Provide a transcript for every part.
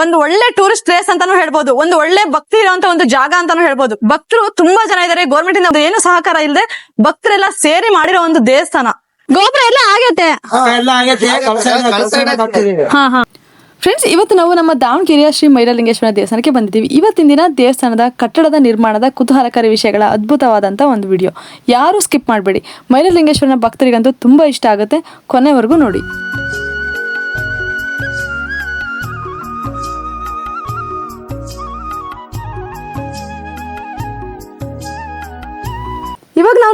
ಒಂದು ಒಳ್ಳೆ tourist place ಅಂತಾನು ಹೇಳ್ಬೋದು ಒಂದು ಒಳ್ಳೆ ಭಕ್ತಿ ಇರುವಂತ ಒಂದು ಜಾಗ ಅಂತಾನು ಹೇಳ್ಬೋದು. ಭಕ್ತರು ತುಂಬಾ ಜನ ಇದಾರೆ ಗೌರ್ಮೆಂಟ್ ಇಂದ ಏನು ಸಹಕಾರ ಇಲ್ಲದೆ ಭಕ್ತರೆಲ್ಲ ಸೇರಿ ಮಾಡಿರೋ ಒಂದು ದೇವಸ್ಥಾನ. ಗೋಪುರ ಎಲ್ಲ ಆಗೈತೆ. ಎಲ್ಲ ಆಗೈತಿ. ಕಳಸ ಕಳಸ ಇಡಕ್ ಹಾಕ್ತಿದೀವಿ. ಹಾ ಹಾ. ಫ್ರೆಂಡ್ಸ್ ಇವತ್ತು ನಾವು ನಮ್ಮ ದಾವಣಗೆರೆಯ ಶ್ರೀ ಮೈರಲಿಂಗೇಶ್ವರ ದೇವಸ್ಥಾನಕ್ಕೆ ಬಂದಿದ್ದೀವಿ. ಇವತ್ತಿನ ದಿನ ದೇವಸ್ಥಾನದ ಕಟ್ಟಡದ ನಿರ್ಮಾಣದ ಕುತೂಹಲಕಾರಿ ವಿಷಯಗಳ ಅದ್ಭುತವಾದಂಥ ಒಂದು ವಿಡಿಯೋ ಯಾರು ಸ್ಕಿಪ್ ಮಾಡಬೇಡಿ. ಮೈರಲಿಂಗೇಶ್ವರನ ಭಕ್ತರಿಗಂತೂ ತುಂಬ ಇಷ್ಟ ಆಗುತ್ತೆ. ಕೊನೆವರೆಗೂ ನೋಡಿ.